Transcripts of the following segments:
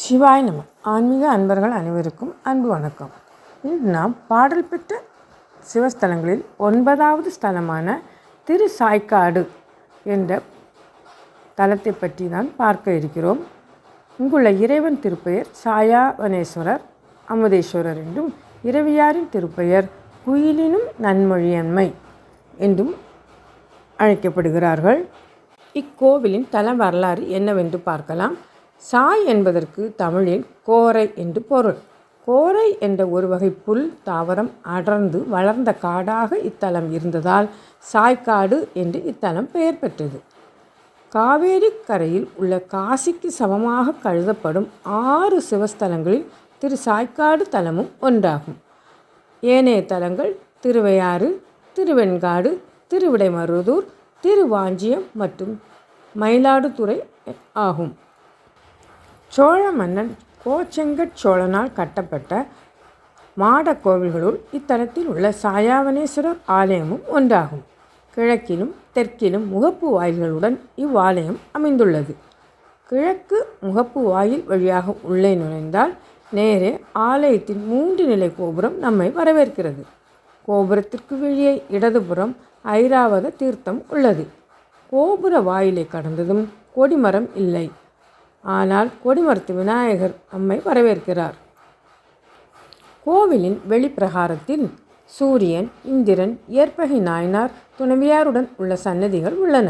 சிவாய் நம ஆன்மீக அன்பர்கள் அனைவருக்கும் அன்பு வணக்கம். இன்று நாம் பாடல் பெற்ற சிவஸ்தலங்களில் ஒன்பதாவது ஸ்தலமான திரு சாய்க்காடு என்ற தலத்தை பற்றி தான் பார்க்க இருக்கிறோம். இங்குள்ள இறைவன் திருப்பெயர் சாயாவனேஸ்வரர் அமுதேஸ்வரர் என்றும் இரவியாரின் திருப்பெயர் குயிலினும் நன்மொழியன்மை என்றும் அழைக்கப்படுகிறார்கள். இக்கோவிலின் தல வரலாறு என்னவென்று பார்க்கலாம். சாய் என்பதற்கு தமிழில் கோரை என்று பொருள். கோரை என்ற ஒரு வகை புல் தாவரம் அடர்ந்து வளர்ந்த காடாக இத்தலம் இருந்ததால் சாய்க்காடு என்று இத்தலம் பெயர் பெற்றது. காவேரி கரையில் உள்ள காசிக்கு சமமாக கருதப்படும் ஆறு சிவஸ்தலங்களில் திரு சாய்க்காடு தலமும் ஒன்றாகும். ஏனைய தலங்கள் திருவையாறு திருவெண்காடு திருவிடைமருதூர் திருவாஞ்சியம் மற்றும் மயிலாடுதுறை ஆகும். சோழ மன்னன் கோச்செங்கட் சோழனால் கட்டப்பட்ட மாட கோவில்களுள் இத்தலத்தில் உள்ள சாயாவனேஸ்வரர் ஆலயமும் ஒன்றாகும். கிழக்கிலும் தெற்கிலும் முகப்பு வாயில்களுடன் இவ்வாலயம் அமைந்துள்ளது. கிழக்கு முகப்பு வாயில் வழியாக உள்ளே நுழைந்தால் நேரே ஆலயத்தின் மூன்று நிலை கோபுரம் நம்மை வரவேற்கிறது. கோபுரத்திற்கு வெளியே இடதுபுறம் ஐராவத தீர்த்தம் உள்ளது. கோபுர வாயிலை கடந்ததும் கொடிமரம் இல்லை. ஆனால் கொடிமரத்து விநாயகர் நம்மை வரவேற்கிறார். கோவிலின் வெளிப்பிரகாரத்தில் சூரியன் இந்திரன் இயற்பகை நாயனார் துணைவியாருடன் உள்ள சன்னதிகள் உள்ளன.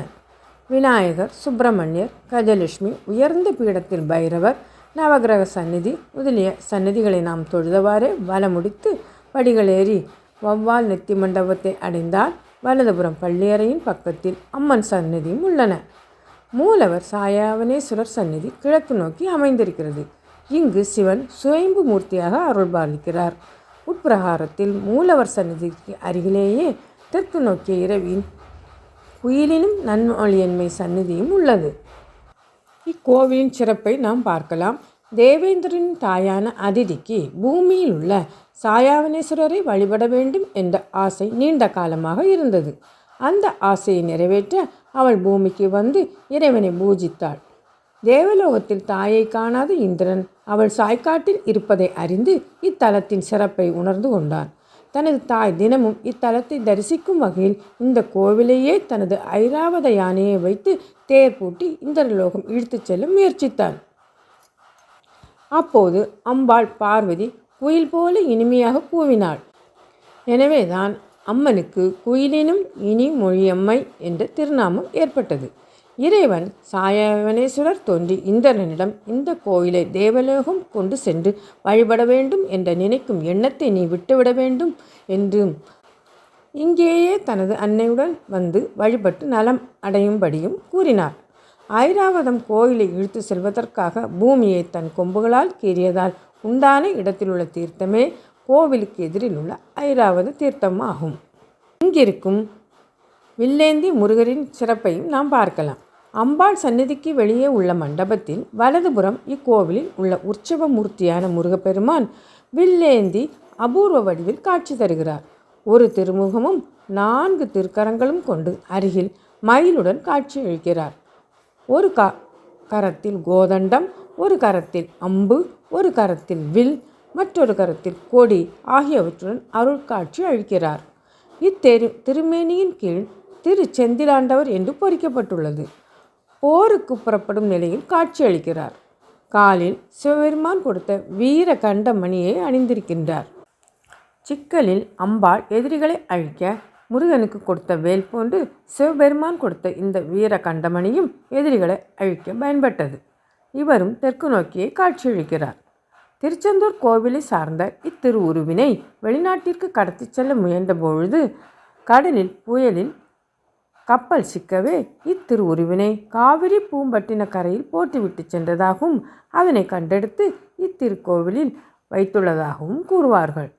விநாயகர் சுப்பிரமணியர் கஜலட்சுமி உயர்ந்த பீடத்தில் பைரவர் நவகிரக சந்நிதி முதலிய சன்னதிகளை நாம் தொழுதவாறே வலமுடித்து படிகளேறி வவ்வால் நெத்தி மண்டபத்தை அடைந்தால் வலதுபுறம் பள்ளியறையின் பக்கத்தில் அம்மன் சன்னதியும் உள்ளன. மூலவர் சாயாவனேஸ்வரர் சந்நிதி கிழக்கு நோக்கி அமைந்திருக்கிறது. இங்கு சிவன் சுயம்பு மூர்த்தியாக அருள்பாலிக்கிறார். உட்பிரகாரத்தில் மூலவர் சந்நிதிக்கு அருகிலேயே தெற்கு நோக்கிய இரவின் குயிலினும் நன்மொழியன்மை சந்நிதியும் உள்ளது. இக்கோவிலின் சிறப்பை நாம் பார்க்கலாம். தேவேந்திரனின் தாயான அதிதிக்கு பூமியில் உள்ள சாயாவனேஸ்வரரை வழிபட வேண்டும் என்ற ஆசை நீண்ட காலமாக இருந்தது. அந்த ஆசையை நிறைவேற்ற அவள் பூமிக்கு வந்து இறைவனை பூஜித்தாள். தேவலோகத்தில் தாயை காணாத இந்திரன் அவள் சாய்க்காட்டில் இருப்பதை அறிந்து இத்தலத்தின் சிறப்பை உணர்ந்து கொண்டான். தனது தாய் தினமும் இத்தலத்தை தரிசிக்கும் வகையில் இந்த கோவிலையே தனது ஐராவத யானையை வைத்து தேர் பூட்டி இந்திரலோகம் இழுத்துச் செல்ல முயற்சித்தான் அப்போது அம்பாள் பார்வதி குயில் போல இனிமையாக கூவினாள். எனவேதான் அம்மனுக்கு குயிலினும் இனி மொழியம்மை என்ற திருநாமம் ஏற்பட்டது. இறைவன் சாயவனேஸ்வரர் தோன்றி இந்திரனிடம் இந்த கோயிலை தேவலோகம் கொண்டு சென்று வழிபட வேண்டும் என்ற நினைக்கும் எண்ணத்தை நீ விட்டுவிட வேண்டும் என்றும் இங்கேயே தனது அன்னையுடன் வந்து வழிபட்டு நலம் அடையும்படியும் கூறினார். ஐராவதம் கோயிலை இழுத்து செல்வதற்காக பூமியை தன் கொம்புகளால் கீறியதால் உண்டான இடத்திலுள்ள தீர்த்தமே கோவிலுக்கு எதிரில் உள்ள ஐராவது தீர்த்தமாகும். இங்கிருக்கும் வில்லேந்தி முருகரின் சிறப்பையும் நாம் பார்க்கலாம். அம்பாள் சந்நிதிக்கு வெளியே உள்ள மண்டபத்தில் வலதுபுறம் இக்கோவிலில் உள்ள உற்சவ மூர்த்தியான முருகப்பெருமான் வில்லேந்தி அபூர்வ வடிவில் காட்சி தருகிறார். ஒரு திருமுகமும் நான்கு திருக்கரங்களும் கொண்டு அருகில் மயிலுடன் காட்சி அளிக்கிறார். ஒரு க கரத்தில் கோதண்டம் ஒரு கரத்தில் அம்பு ஒரு கரத்தில் வில் மற்றொரு கரத்தில் கொடி ஆகியவற்றுடன் அருள் காட்சி அளிக்கிறார். இத்தெரு திருமேனியின் கீழ் திரு செந்திலாண்டவர் என்று பொறிக்கப்பட்டுள்ளது. போருக்கு புறப்படும் நிலையில் காட்சியளிக்கிறார் காலில் சிவபெருமான் கொடுத்த வீர கண்ட மணியை அணிந்திருக்கின்றார். சிக்கலில் அம்பாள் எதிரிகளை அழிக்க முருகனுக்கு கொடுத்த வேல் போன்று சிவபெருமான் கொடுத்த இந்த வீர கண்டமணியும் எதிரிகளை அழிக்க பயன்பட்டது. இவரும் தெற்கு நோக்கியே காட்சியளிக்கிறார் திருச்செந்தூர் கோவிலை சார்ந்த இத்திருவுருவினை வெளிநாட்டிற்கு கடத்திச் செல்ல முயன்ற பொழுது கடலில் புயலில் கப்பல் சிக்கவே இத்திருவுருவினை காவிரி பூம்பட்டின கரையில் போட்டுவிட்டு சென்றதாகவும் அதனை கண்டெடுத்து இத்திருக்கோவிலில் வைத்துள்ளதாகவும் கூறுவார்கள்.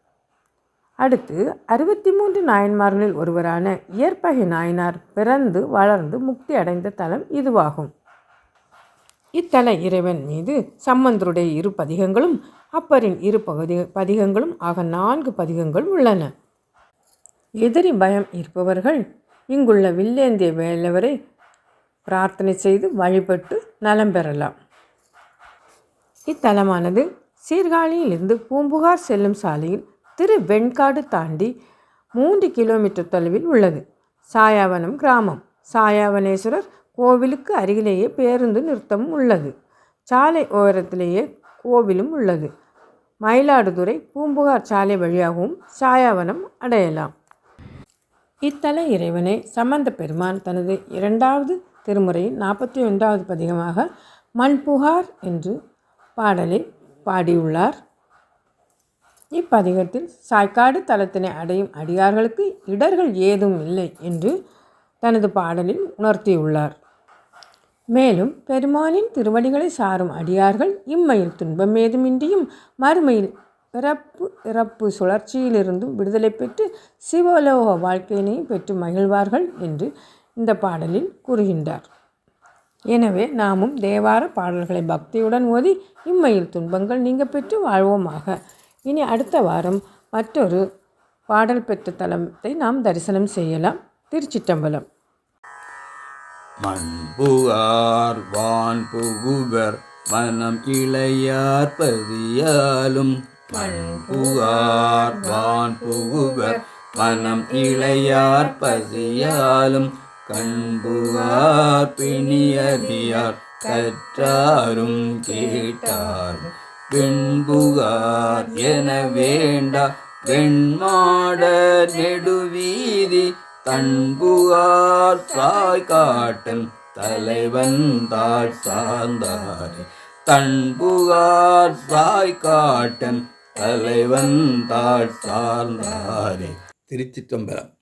அடுத்து அறுபத்தி மூன்று நாயன்மார்களில் ஒருவரான இயற்பகை நாயனார் பிறந்து வளர்ந்து முக்தி அடைந்த தலம் இதுவாகும். இத்தல இறைவன் மீது சம்பந்தருடைய இரு பதிகங்களும் அப்பரின் இரு பகுதி பதிகங்களும் ஆக நான்கு பதிகங்கள் உள்ளன. எதிரி பயம் இருப்பவர்கள் இங்குள்ள வில்லேந்திய வேலவரை பிரார்த்தனை செய்து வழிபட்டு நலம் பெறலாம். இத்தலமானது சீர்காழியிலிருந்து பூம்புகார் செல்லும் சாலையில் திரு வெண்காடு தாண்டி மூன்று கிலோமீட்டர் தொலைவில் உள்ளது. சாயாவனம் கிராமம். சாயாவனேஸ்வரர் கோவிலுக்கு அருகிலேயே பேருந்து நிறுத்தமும் உள்ளது. சாலை ஓரத்திலேயே கோவிலும் உள்ளது. மயிலாடுதுறை பூம்புகார் சாலை வழியாகவும் சாயாவனம் அடையலாம். இத்தல இறைவனை சம்பந்த பெருமான் தனது இரண்டாவது திருமுறையின் நாற்பத்தி ஒன்றாவது பதிகமாக மண்புகார் என்று பாடலை பாடியுள்ளார். இப்பதிகத்தில் சாய்க்காடு தலத்தினை அடையும் அடியார்களுக்கு இடர்கள் ஏதும் இல்லை என்று தனது பாடலில் உணர்த்தியுள்ளார். மேலும் பெருமானின் திருவடிகளை சாரும் அடியார்கள் இம்மையில் துன்பம் ஏதுமின்றியும் மறுமையில் பிறப்பு இறப்பு சுழற்சியிலிருந்தும் விடுதலை பெற்று சிவலோக வாழ்க்கையினையும் பெற்று மகிழ்வார்கள் என்று இந்த பாடலில் கூறுகின்றார். எனவே நாமும் தேவார பாடல்களை பக்தியுடன் ஓதி இம்மையில் துன்பங்கள் நீங்க பெற்று வாழ்வோமாக. இனி அடுத்த வாரம் மற்றொரு பாடல் பெற்ற தலத்தை நாம் தரிசனம் செய்யலாம். திருச்சிட்டம்பலம் மண்புகார் வான் புகுவர் மனம் இளையார் பதியாலும். மண்புகார் வான் புகுவர் மனம் இளையார் பதியாலும். கண்புகார் பிணியறியார் கற்றாரும் கேட்டார். வெண்புகார் என வேண்டா. வெண்மாட நெடுவீதி தன்புகார் சாய் காட்டும் தலைவன் தாழ் சார்ந்தாரே தன்புகார் சாய் காட்டன் தலைவன் தாழ் சார்ந்தாரே திருச்சிற்றம்பலம்.